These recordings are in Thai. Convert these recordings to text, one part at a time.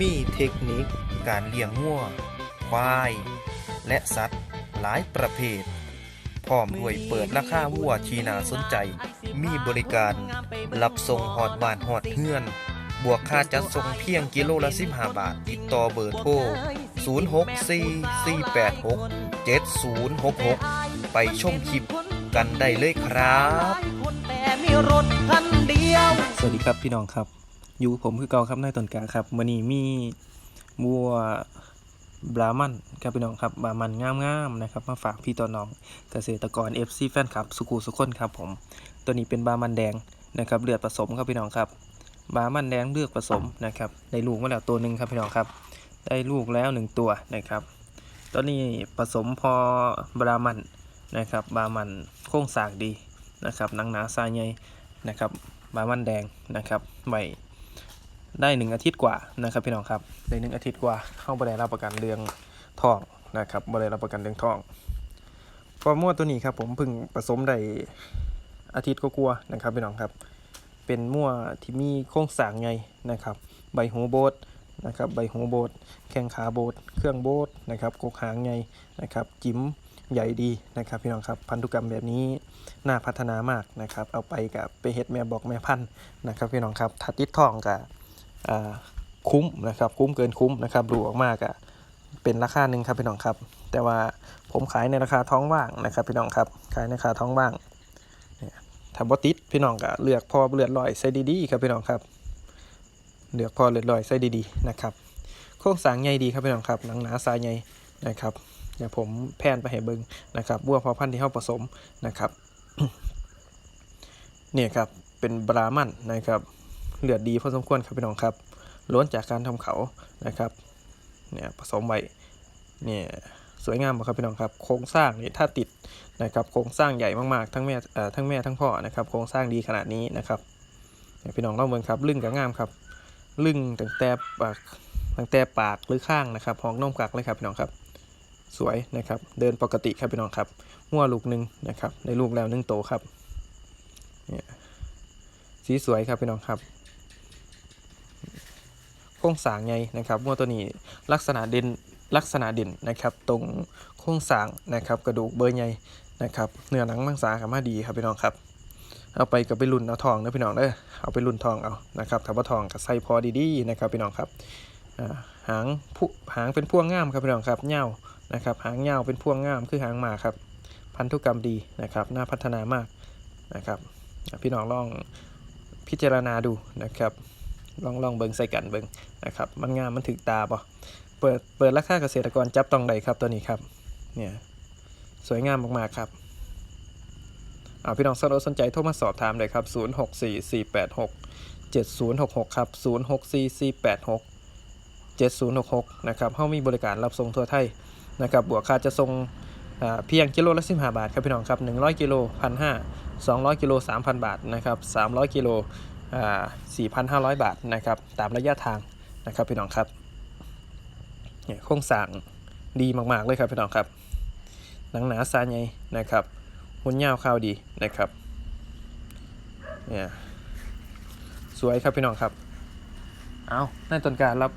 มีเทคนิคการเลี้ยงงัวควาย และสัตว์หลายประเภท พร้อมด้วยเปิดราคาวัวที่น่าสนใจ มีบริการรับส่งหอดบ้านหอดเฮือน บวกค่าจัดส่งเพียงกิโลละ 15 บาท ติดต่อเบอร์โทร 0644867066 ไปชมคลิปกันได้เลยครับแต่มีรถคันเดียวสวัสดีครับพี่น้องครับ อยู่ผมคือเกาครับนายต้นกาครับวันนี้มีวัวบรามันครับพี่น้องครับบรามันงามๆนะครับมาฝากพี่ต่อน้องเกษตรกร FC แฟนคลับสุกูสุขคนครับผมตัวนี้เป็นบรามันแดงนะครับเลือดผสมครับพี่น้องครับบรามันแดงเลือดผสมนะครับได้ลูกมาแล้วตัวหนึ่งครับพี่น้องครับ ได้ลูกแล้วหนึ่งตัวนะครับตัวนี้ผสมพอบรามันนะครับบรามันโค้งสางดีนะครับหนังหนาทรายใหญ่นะครับบามันแดงนะครับใบ ได้หนึ่งอาทิตย์กว่านะครับพี่น้องครับได้หนึ่งอาทิตย์กว่าเข้าบริได้รับประกันเรื่องทองนะครับบริได้รับประกันเรื่องทองฟอร์มัวตัวนี้ครับผมเพิ่งผสมได้อาทิตย์ก็กลัวนะครับพี่น้องครับ เป็นมั่วที่มีโครงสางไงนะครับ ใบหูโบดนะครับใบหูโบดแข้งขาโบดเครื่องโบดนะครับกกหางไงนะครับจิ้มใหญ่ดีนะครับพี่น้องครับพันธุกรรมแบบนี้น่าพัฒนามากนะครับ เอาไปกับไปเฮ็ดแม่บอกแม่พันธุ์นะครับพี่น้องครับถ้าติดทองกับ คุ้มนะครับคุ้มเกินคุ้มนะครับดูออกมากอะเป็นราคาหนึ่งครับพี่น้องครับ แต่ว่าผมขายในราคาท้องว่างนะครับพี่น้องครับขายในราคาท้องว่างเนี่ยถ้าบ่ติดพี่น้องก็เลือกพอเลือดลอยใส่ดีๆครับพี่น้องครับ เลือกพอเลือดลอยใส่ดีๆนะครับโครงสร้างใหญ่ดีครับพี่น้องครับหนังหนาสายใหญ่นะครับเดี๋ยวผมแพนไปให้เบิงนะครับบัวพอพันธุ์ที่เฮาผสมนะครับเนี่ยครับเป็นบรามันนะครับ เลือดดีพอสมควรครับพี่น้องครับล้วนจากการทำเขานะครับเนี่ยผสมไว้เนี่ยสวยงามครับพี่น้องครับโครงสร้างนี่ถ้าติดนะครับโครงสร้างใหญ่มากๆทั้งแม่ทั้งแม่ทั้งพ่อนะครับโครงสร้างดีขนาดนี้นะครับพี่น้องลองเบิ่งครับลึงกับงามครับลึงตั้งแต่ปากตั้งแต่ปากหรือข้างนะครับห้องนมกักเลยครับพี่น้องครับ สวยนะครับเดินปกติครับพี่น้องครับงัวลูกหนึ่งนะครับในลูกแล้วหนึ่งโตครับเนี่ยสีสวยครับพี่น้องครับ โครงสางไงนะครับวัวตัวนี้ลักษณะเด่นลักษณะเด่นนะครับตรงโครงสางนะครับกระดูกเบอร์ใหญ่นะครับเนื้อหนังมังสาขามาดีครับพี่น้องครับ เอาไปกับไปรุ่นเอาทองนะพี่น้องเด้อเอาไปรุ่นทองเอานะครับถ้าว่าทองกับใส่พอดีๆนะครับพี่น้องครับหางผู้หางเป็นพวงงามครับพี่น้องครับเงานะครับหางเงาเป็นพวงงามคือหางหมาครับพันธุกรรมดีนะครับน่าพัฒนามากนะครับพี่น้องลองพิจารณาดูนะครับ ลองลองเบิงใส่กันเบิงนะครับมันงามมันถึกตาป่ะเปิดเปิดราคาเกษตรกรจับต้องใดครับตัวนี้ครับเนี่ยสวยงามมากๆครับเอาพี่น้องสนสนใจโทรมาสอบถามเลยครับ 064486 7066 ครับ 064486 7066 นะครับเขามีบริการรับส่งทั่วไทยนะครับบวกค่าจะส่งอ่าเพียงกิโลละ15บาทครับพี่น้องครับ 100 กิโล1,500 200 กิโล 3,000 บาทนะครับ 300 กิโล 4,500 บาทนะครับ ตามระยะทางนะครับพี่น้องครับเนี่ยโครงสร้างดีมากๆเลยครับพี่น้องครับ หนังหนาซาใหญ่นะครับหุ่นยาวข้าวดีนะครับเนี่ยสวยครับพี่น้องครับ เอาในต้นการรับ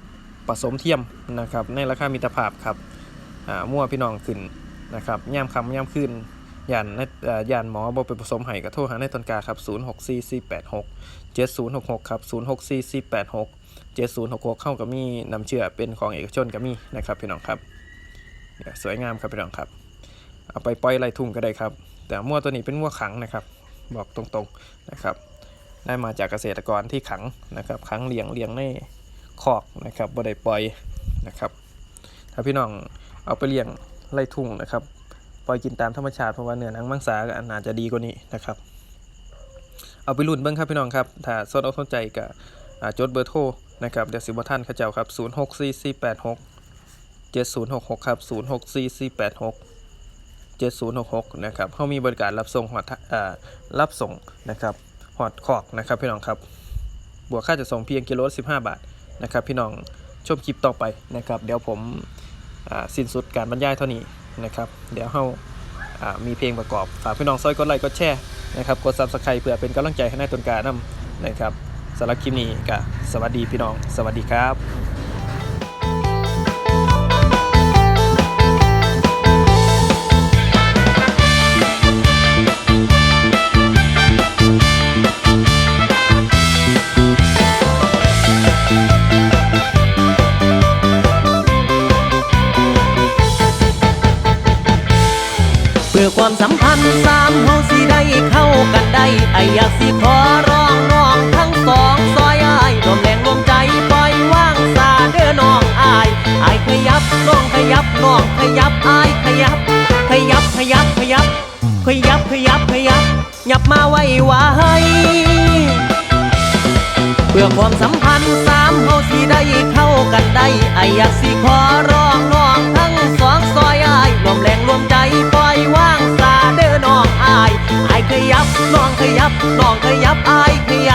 ผสมเทียมนะครับ ในราคามิตรภาพครับอ่ามั่วพี่น้องขึ้นนะครับย่ามคำย่ามขึ้น ยานในยานหมอบ่ไปผสมให้ก็โทรหาในต้นกาครับ 064486 7066 ครับ 064486 7066 เข้ากับมีนำเชื่อเป็นของเอกชนก็มีนะครับพี่น้องครับสวยงามครับพี่น้องครับ เอาไปปล่อยไรทุ่งก็ได้ครับ แต่มั่วตัวนี้เป็นมั่วขังนะครับ บอกตรงๆนะครับ ได้มาจากเกษตรกรที่ขังนะครับขังเลี้ยงเลี้ยงในคอกนะครับบ่ได้ปล่อยนะครับ ถ้าพี่น้องเอาไปเลี้ยงไรทุ่งนะครับ ปล่อยกินตามธรรมชาติเพราะว่าเนื้อหนังมังสาก็อาจจะดีกว่านี้นะครับ เอาไปรุ่นเบิ้งครับพี่น้องครับ ถ้าสนอกสนใจก็อ่าจดเบอร์โทรนะครับเดี๋ยวสิบท่านเขาเจ้าครับ 0 6 4 4 8 6 7 0 6 6 ครับ 0 6 4 4 8 6 7066 นะครับเขามีบริการรับส่งหอดรับส่งนะครับหอดคอกนะครับพี่น้องครับ บวกค่าจะส่งเพียงกิโลละ15บาทนะครับพี่น้องชมคลิปต่อไปนะครับ เดี๋ยวผมสิ้นสุดการบรรยายเท่านี้ นะครับ เดี๋ยวเขาามีเพลงประกอบ ฝากพี่น้องซอยกดไลค์กดแชร์นะครับกดซับสไครต์เพื่อเป็นกำลังใจให้นายตนการนำนะครับสำหรับคลิปนี้ก็สวัสดีพี่น้อง สวัสดีครับ พื่อความสัมพันธ์สามเฮาสิได้เข้ากันได้ไออยากสิขอร้องน้องทั้งสองซอยอายรวมแรงรวมใจปล่อยว่างซาเด้อน้องอายอายขยับน้องขยับน้องขยับอายขยับ ขยับขยับขยับ ขยับขยับขยับหยับมาไว้ไว้เพื่อความสัมพันธ์สามเฮาสิได้เข้ากันได้ไออยากสิขอร้องน้อง มใจปล่อยว่างสาเด้อน้องอายอายขยับน้องขยับน้องขยับอายขยับ